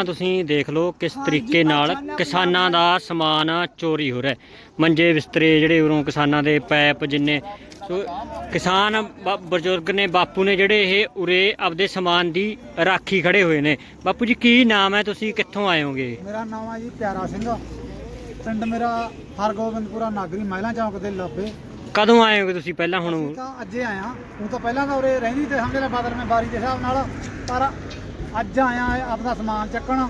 ਤਸਵੀਰਾਂ ਤੁਸੀਂ ਦੇਖ ਲਓ ਕਿਸ ਤਰੀਕੇ ਨਾਲ ਕਿਸਾਨਾਂ ਦਾ ਸਮਾਨ ਚੋਰੀ ਹੋ ਰਿਹਾ ਹੈ। ਮੰਜੇ ਬਿਸਤਰੇ ਜਿਹੜੇ ਉਰੋਂ ਕਿਸਾਨਾਂ ਦੇ ਪੈਪ ਜਿੰਨੇ ਕਿਸਾਨ ਬਜ਼ੁਰਗ ਨੇ ਬਾਪੂ ਨੇ ਜਿਹੜੇ ਇਹ ਉਰੇ ਆਪਦੇ ਸਮਾਨ ਦੀ ਰਾਖੀ ਖੜੇ ਹੋਏ ਨੇ। ਬਾਪੂ ਜੀ ਕੀ ਨਾਮ ਹੈ? ਤੁਸੀਂ ਕਿੱਥੋਂ ਆਏ ਹੋਗੇ? ਮੇਰਾ ਨਾਮ ਹੈ ਜੀ ਪਿਆਰਾ ਸਿੰਘ। ਪਿੰਡ ਮੇਰਾ ਹਰਗੋਬਿੰਦਪੁਰਾ ਨਾਗਰੀ ਮਹਿਲਾ ਚੌਕ ਦੇ ਲਾਬੇ ਕਦੋਂ ਆਏ ਹੋਗੇ ਤੁਸੀਂ? ਪਹਿਲਾਂ ਹੁਣ ਤਾਂ ਅੱਜੇ ਆਇਆ ਉਹ ਤਾਂ ਪਹਿਲਾਂ ਤਾਂ ਉਰੇ ਰਹਿੰਦੀ ਤੇ ਸਮਝ ਲੈ ਬਾਦਲ ਮੈਂ ਬਾਰੀ ਦੇ ਹਿਸਾਬ ਨਾਲ। ਪਰ ਅੱਜ ਆਇਆ ਹੈ ਆਪਦਾ ਸਮਾਨ ਚੱਕਣ।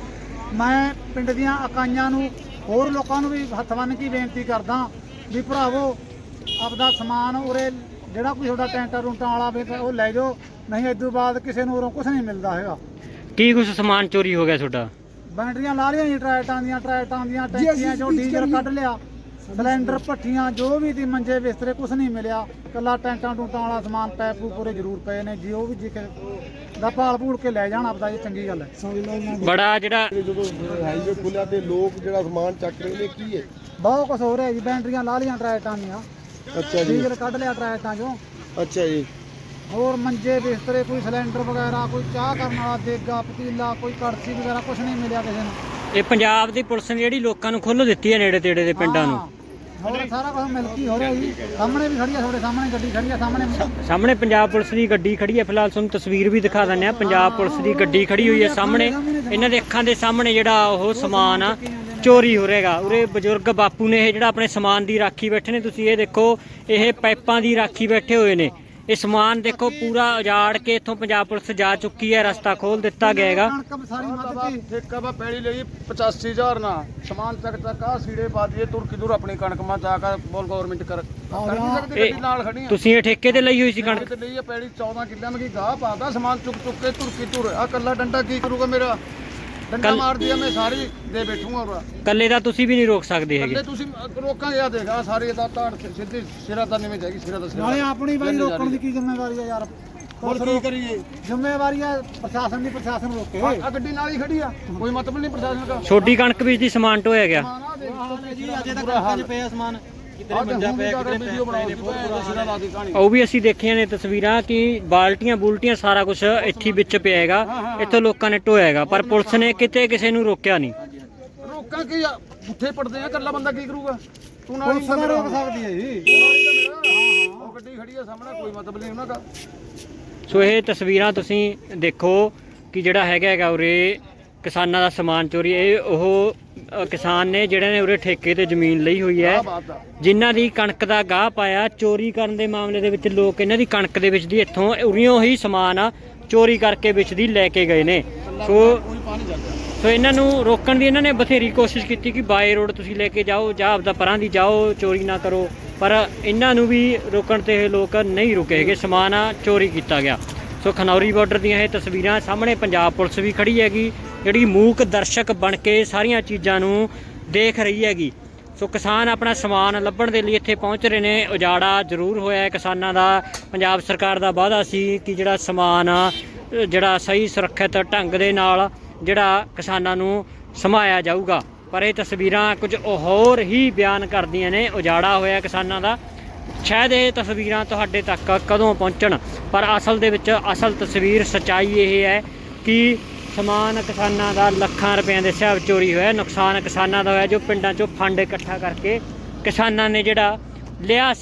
ਮੈਂ ਪਿੰਡ ਦੀਆਂ ਇਕਾਈਆਂ ਨੂੰ ਹੋਰ ਲੋਕਾਂ ਨੂੰ ਵੀ ਹੱਥ ਬੰਨ੍ਹ ਕੇ ਬੇਨਤੀ ਕਰਦਾ ਵੀ ਭਰਾਵੋ ਆਪਦਾ ਸਮਾਨ ਉਰੇ ਜਿਹੜਾ ਕੋਈ ਤੁਹਾਡਾ ਟੈਂਟਾ ਰੂੰਟਾਂ ਵਾਲਾ ਵੇ ਉਹ ਲੈ ਜਾਓ ਨਹੀਂ ਇਸ ਤੋਂ ਬਾਅਦ ਕਿਸੇ ਨੂੰ ਉਰੋਂ ਕੁਝ ਨਹੀਂ ਮਿਲਦਾ ਹੈਗਾ। ਕੀ ਕੁਝ ਸਮਾਨ ਚੋਰੀ ਹੋ ਗਿਆ ਤੁਹਾਡਾ? ਬੈਟਰੀਆਂ ਲਾ ਲਈਆਂ ਜੀ ਟਰੈਕਟਾਂ ਦੀਆਂ ਟਰੈਕਟਾਂ ਦੀਆਂ ਟੈਂਕੀਆਂ ਚੋਂ ਡੀਜ਼ਲ ਕੱਢ ਲਿਆ ਸਿਲੰਡਰ ਭੱਠੀਆਂ ਜੋ ਵੀ ਦੀ ਮੰਜੇ ਬਿਸਤਰੇ ਕੁਝ ਨਹੀਂ ਮਿਲਿਆ। ਕੱਲਾ ਟੈਂਟਾਂ ਟੂਟਾਂ ਵਾਲਾ ਸਮਾਨ ਪੈਪ ਪੂਪ ਪੂਰੇ ਜ਼ਰੂਰ ਪਏ ਨੇ ਜੀ ਉਹ ਵੀ ਜੇ ਦਾ ਭਾਲ ਭੂਲ ਕੇ ਲੈ ਜਾਣ ਆਪਦਾ ਇਹ ਚੰਗੀ ਗੱਲ ਹੈ। ਬੜਾ ਜਿਹੜਾ ਜਦੋਂ ਹਾਈਵੇ ਖੁੱਲਿਆ ਤੇ ਲੋਕ ਜਿਹੜਾ ਸਮਾਨ ਚੱਕ ਰਹੇ ਨੇ ਕੀ ਹੈ ਬਹੁਤ ਕੁਝ ਹੋ ਰਿਹਾ ਜੀ ਬੈਟਰੀਆਂ ਲਾ ਲਈਆਂ ਟਰੈਕਟਾਂ ਦੀਆਂ। ਅੱਛਾ ਜੀ। ਡੀਜ਼ਲ ਕੱਢ ਲਿਆ ਟਰੈਕਟਾਂ ਚੋਂ। ਅੱਛਾ ਜੀ। ਹੋਰ ਮੰਜੇ ਬਿਸਤਰੇ ਕੋਈ ਸਿਲੰਡਰ ਵਗੈਰਾ ਕੋਈ ਚਾਹ ਕਰਨ ਵਾਲਾ ਦੇਗਾ ਪਤੀਲਾ ਕੋਈ ਕੜਛੀ ਵਗੈਰਾ ਕੁਝ ਨਹੀਂ ਮਿਲਿਆ ਕਿਸੇ ਨੂੰ। ਇਹ ਪੰਜਾਬ ਦੀ ਪੁਲਿਸ ਨੇ ਜਿਹੜੀ ਲੋਕਾਂ ਨੂੰ ਖੁੱਲ੍ਹ ਦਿੱਤੀ ਹੈ ਨੇੜੇ ਤੇੜੇ ਦੇ ਪਿੰਡਾਂ ਨੂੰ। ਹੋਰ ਸਾਰਾ ਕੁਝ ਮਿਲ ਕੇ ਹੋ ਰਿਹਾ ਜੀ। ਸਾਹਮਣੇ ਵੀ ਖੜੀ ਆ, ਤੁਹਾਡੇ ਸਾਹਮਣੇ ਗੱਡੀ ਖੜੀ ਆ, ਸਾਹਮਣੇ ਸਾਹਮਣੇ ਪੰਜਾਬ ਪੁਲਿਸ ਦੀ ਗੱਡੀ ਖੜੀ ਹੈ ਫਿਲਹਾਲ ਤੁਹਾਨੂੰ ਤਸਵੀਰ ਵੀ ਦਿਖਾ ਦਿੰਦੇ ਆ ਪੰਜਾਬ ਪੁਲਿਸ ਦੀ ਗੱਡੀ ਖੜੀ ਹੋਈ ਹੈ ਸਾਹਮਣੇ। ਇਹਨਾਂ ਦੇ ਅੱਖਾਂ ਦੇ ਸਾਹਮਣੇ ਜਿਹੜਾ ਉਹ ਸਮਾਨ ਆ, ਚੋਰੀ ਹੋ ਰਹੇਗਾ ਉਰੇ ਬਜ਼ੁਰਗ ਬਾਪੂ ਨੇ ਇਹ ਜਿਹੜਾ ਆਪਣੇ ਸਮਾਨ ਦੀ ਰਾਖੀ ਬੈਠੇ ਨੇ। ਤੁਸੀਂ ਇਹ ਦੇਖੋ, ਇਹ ਪਾਈਪਾਂ ਦੀ ਰਾਖੀ ਬੈਠੇ ਹੋਏ ਨੇ। ਇਹ ਸਮਾਨ ਦੇਖੋ ਪੂਰਾ ਉਜਾੜ ਕੇ ਇੱਥੋਂ ਪੰਜਾਬ ਪੁਲਿਸ ਜਾ ਚੁੱਕੀ ਹੈ ਰਸਤਾ ਖੋਲ ਦਿੱਤਾ ਗਿਆ ਹੈਗਾ। ਕਣਕ ਸਾਰੀ ਠੇਕਾ ਬਾ ਪੈੜੀ ਲਈ 85000 ਨਾ ਸਮਾਨ ਚੱਕ ਚੱਕ ਆ ਸੀੜੇ ਪਾ ਦਈਏ ਤੁਰ ਕੀ ਦੂਰ ਆਪਣੀ ਕਣਕ ਮਾ ਜਾ ਕੇ ਬੋਲ ਗਵਰਨਮੈਂਟ ਕਰ। ਕਰ ਨਹੀਂ ਸਕਦੀ ਇਹ- ਗੱਡੀ ਨਾਲ ਖੜੀਆਂ ਤੁਸੀਂ ਇਹ ਠੇਕੇ ਤੇ ਲਈ ਹੋਈ ਸੀ ਕਣਕ? ਤੇ ਲਈ ਆ ਪੈੜੀ 14 ਕਿੱਲਿਆਂ ਮਗੀ ਗਾਹ ਪਾਦਾ ਸਮਾਨ ਚੁੱਕ ਚੁੱਕ ਕੇ ਤੁਰ ਕੀ ਤੁਰ। ਆ ਕੱਲਾ ਡੰਡਾ ਕੀ ਕਰੂਗਾ ਮੇਰਾ? ਡੰਡਾ ਕੱਲ- ਮਾਰ ਦਿਆ ਮੈਂ ਸਾਰੀ ਦੇ ਬੈਠੂਗਾ ਉਰਾ ਕੱਲੇ ਦਾ ਤੁਸੀਂ ਵੀ ਨਹੀਂ ਰੋਕ ਸਕਦੇ ਹੈਗੇ। ਕੱਲੇ ਤੁਸੀਂ ਰੋਕਾਂਗੇ ਆ ਦੇਖ ਆ ਸਾਰੇ ਦਾ ਤਾੜ ਸਿੱਧੀ ਸਿਰਾ ਤਾਂ ਨਿਵੇਂ ਜਾਏਗੀ ਸਿਰਾ ਦਾ ਸਿਰਾ। ਨਾਲੇ ਆਪਣੀ ਬਾਈ ਰੋਕਣ ਦੀ ਕੀ ਜ਼ਿੰਮੇਵਾਰੀ ਆ ਯਾਰ? ਹੋਰ ਕੀ ਕਰੀਏ? ਜ਼ਿੰਮੇਵਾਰੀ ਆ ਪ੍ਰਸ਼ਾਸਨ ਦੀ ਪ੍ਰਸ਼ਾਸਨ ਰੋਕੇ। ਆ ਗੱਡੀ ਨਾਲ ਹੀ ਖੜੀ ਆ। ਕੋਈ ਮਤਲਬ ਨਹੀਂ ਪ੍ਰਸ਼ਾਸਨ ਦਾ। ਛੋਟੀ ਕਣਕ ਵਿੱਚ ਦੀ ਸਮਾਨ ਢੋਇਆ ਗਿਆ। ਸਮਾਨ ਆ ਦੇਖ। ਜੀ ਅਜੇ ਤੱਕ ਕੰਜ ਪਿਆ ਸਮਾਨ। ਕਿਤੇ ਮੰਜਾ ਪਿਆ ਕਿਤੇ ਵੀਡੀਓ ਬਣਾਓ ਜੀ ਬਹੁਤ ਸਿਰਾ ਦਾ ਦੀ ਕਹਾਣੀ ਉਹ ਵੀ ਅਸੀਂ ਦੇਖੀਆਂ ਨੇ ਤਸਵੀਰਾਂ ਕਿ ਬਾਲਟੀਆਂ ਬੂਲਟੀਆਂ ਸਾਰਾ ਕੁਝ ਇੱਥੇ ਵਿੱਚ ਪਿਆ ਹੈਗਾ। ਇੱਥੋਂ ਲੋਕਾਂ ਨੇ ਢੋਇਆ ਹੈਗਾ ਪਰ ਪੁਲਿਸ ਨੇ ਕਿਤੇ ਕਿਸੇ ਨੂੰ ਰੋਕਿਆ ਨਹੀਂ। ਰੋਕਾਂ ਕੀ ਪੁੱਠੇ ਪੜਦੇ ਆ ਇਕੱਲਾ ਬੰਦਾ ਕੀ ਕਰੂਗਾ? ਤੂੰ ਨਾਲ ਪੁਲਿਸ ਨਾ ਰੋਕ ਸਕਦੀ ਹੈ ਜੀ। ਉਹ ਗੱਡੀ ਖੜੀ ਆ ਸਾਹਮਣੇ ਕੋਈ ਮਤਲਬ ਨਹੀਂ ਉਹਨਾਂ ਦਾ। ਸੋ ਇਹ ਤਸਵੀਰਾਂ ਤੁਸੀਂ ਦੇਖੋ ਕਿ ਜਿਹੜਾ ਹੈਗਾ ਹੈਗਾ ਉਰੇ ਕਿਸਾਨਾਂ ਦਾ ਸਮਾਨ ਚੋਰੀ ਇਹ ਉਹ ਕਿਸਾਨ ਨੇ ਜਿਹੜੇ ਨੇ ਉਰੇ ਠੇਕੇ ਤੇ ਜ਼ਮੀਨ ਲਈ ਹੋਈ ਹੈ ਜਿਨ੍ਹਾਂ ਦੀ ਕਣਕ ਦਾ ਗਾਹ ਪਾਇਆ ਚੋਰੀ ਕਰਨ ਦੇ ਮਾਮਲੇ ਦੇ ਵਿੱਚ ਲੋਕ ਇਹਨਾਂ ਦੀ ਕਣਕ ਦੇ ਵਿੱਚ ਦੀ ਇੱਥੋਂ ਉਰੀਓ ਹੀ ਸਮਾਨ ਆ ਚੋਰੀ ਕਰਕੇ ਵਿੱਚ ਦੀ ਲੈ ਕੇ ਗਏ ਨੇ। ਸੋ ਸੋ ਇਹਨਾਂ ਨੂੰ ਰੋਕਣ ਦੀ ਇਹਨਾਂ ਨੇ ਬਥੇਰੀ ਕੋਸ਼ਿਸ਼ ਕੀਤੀ ਕਿ ਬਾਈ ਰੋਡ ਤੁਸੀਂ ਲੈ ਕੇ ਜਾਓ ਜਾਂ ਆਪਦਾ ਪਰਾਂ ਦੀ ਜਾਓ ਚੋਰੀ ਨਾ ਕਰੋ। ਪਰ ਇਹਨਾਂ ਨੂੰ ਵੀ ਰੋਕਣ ਤੇ ਇਹ ਲੋਕ ਨਹੀਂ ਰੁਕੇ ਹੈਗੇ ਸਮਾਨ ਆ ਚੋਰੀ ਕੀਤਾ ਗਿਆ। ਸੋ ਖਨੌਰੀ ਬਾਰਡਰ ਦੀਆਂ ਇਹ ਤਸਵੀਰਾਂ ਸਾਹਮਣੇ ਪੰਜਾਬ ਪੁਲਿਸ ਵੀ ਖੜੀ ਹੈਗੀ। ਜਿਹੜੀ ਮੂਕ ਦਰਸ਼ਕ ਬਣ ਕੇ ਸਾਰੀਆਂ ਚੀਜ਼ਾਂ ਨੂੰ ਦੇਖ ਰਹੀ ਹੈਗੀ। ਸੋ ਕਿਸਾਨ ਆਪਣਾ ਸਮਾਨ ਲੱਭਣ ਦੇ ਲਈ ਇੱਥੇ ਪਹੁੰਚ ਰਹੇ ਨੇ। ਉਜਾੜਾ ਜ਼ਰੂਰ ਹੋਇਆ ਕਿਸਾਨਾਂ ਦਾ, ਪੰਜਾਬ ਸਰਕਾਰ ਦਾ ਵਾਅਦਾ ਸੀ ਕਿ ਜਿਹੜਾ ਸਮਾਨ, ਜਿਹੜਾ ਸਹੀ ਸੁਰੱਖਿਅਤ ਢੰਗ ਦੇ ਨਾਲ ਜਿਹੜਾ ਕਿਸਾਨਾਂ ਨੂੰ ਸਮਾਇਆ ਜਾਊਗਾ। ਪਰ ਇਹ ਤਸਵੀਰਾਂ ਕੁਝ ਹੋਰ ਹੀ ਬਿਆਨ ਕਰਦੀਆਂ ਨੇ। ਉਜਾੜਾ ਹੋਇਆ ਕਿਸਾਨਾਂ ਦਾ। ਸ਼ਾਇਦ ਇਹ ਤਸਵੀਰਾਂ ਤੁਹਾਡੇ ਤੱਕ ਕਦੋਂ ਪਹੁੰਚਣ? ਪਰ ਅਸਲ ਦੇ ਵਿੱਚ ਅਸਲ ਤਸਵੀਰ ਸਚਾਈ ਇਹ ਹੈ ਕਿ ਸਮਾਨ ਕਿਸਾਨਾਂ ਦਾ ਲੱਖਾਂ ਰੁਪਏ ਦੇ ਹਿਸਾਬ ਚੋਰੀ ਹੋਇਆ, ਨੁਕਸਾਨ ਕਿਸਾਨਾਂ ਦਾ ਹੋਇਆ ਜੋ ਪਿੰਡਾਂ ਚੋਂ ਫੰਡ ਇਕੱਠਾ ਕਰਕੇ ਕਿਸਾਨਾਂ ਨੇ ਜਿਹੜਾ ਲਿਆ ਸੀ।